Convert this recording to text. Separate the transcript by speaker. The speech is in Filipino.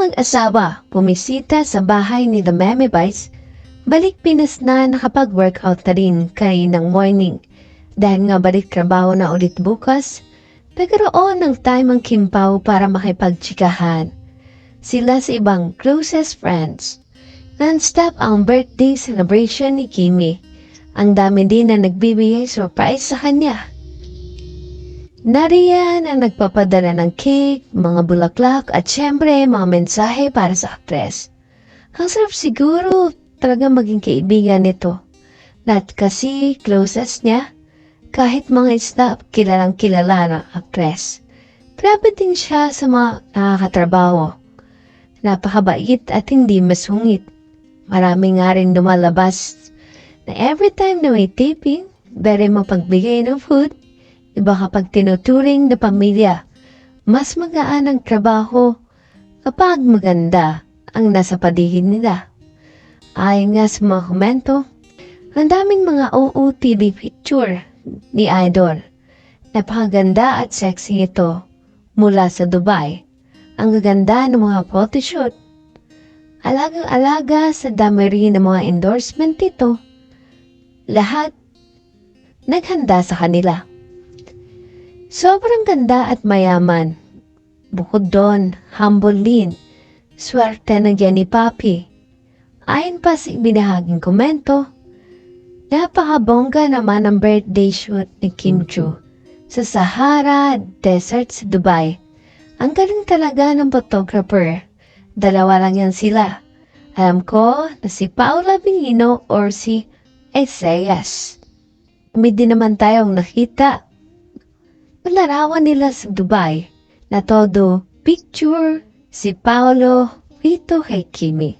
Speaker 1: mag-asawa pumisita sa bahay ni The Memebites, balik Pinas na nakapag-workout na rin kaninang morning. Dahil nga balik trabaho na ulit bukas, nagkaroon ng time ang Kim Pao para makipagtsikahan. Sila sa ibang closest friends. Non-stop ang birthday celebration ni Kimi. Ang dami din na nagbibigay surprise sa kanya. Nariyan ang nagpapadala ng cake, mga bulaklak at syempre mga mensahe para sa actress. Ang sarap siguro talaga maging kaibigan nito. Lahat kasi closest niya, kahit mga staff kilalang kilala ng actress. Grabe din siya sa mga nakakatrabaho. Napakabait at hindi masungit. Marami nga rin lumalabas na every time na may taping, very mapagbigay ng food, iba kapag tinuturing na pamilya, mas magaan ang trabaho kapag maganda ang nasa paligid nila. Ayon nga sa mga komento, ang daming mga OOTD picture ni Idol. Napakaganda at sexy ito mula sa Dubai. Ang gaganda ng mga photoshoot. Alagang-alaga sa dami rin ng mga endorsement ito. Lahat naghanda sa kanila. Sobrang ganda at mayaman. Bukod doon, humble din. Swerte ng ni Papi. Ayon pa sa ibinahaging komento, napakabongga naman ang birthday shoot ni Kim Chu sa Sahara Desert sa Dubai. Ang galing talaga ng photographer. Dalawa lang yan sila. Alam ko na si Paula Bingino or si Esayas. May din naman tayong nakita. Malarawan nila sa Dubai na todo picture si Paolo Vito kay Kimi.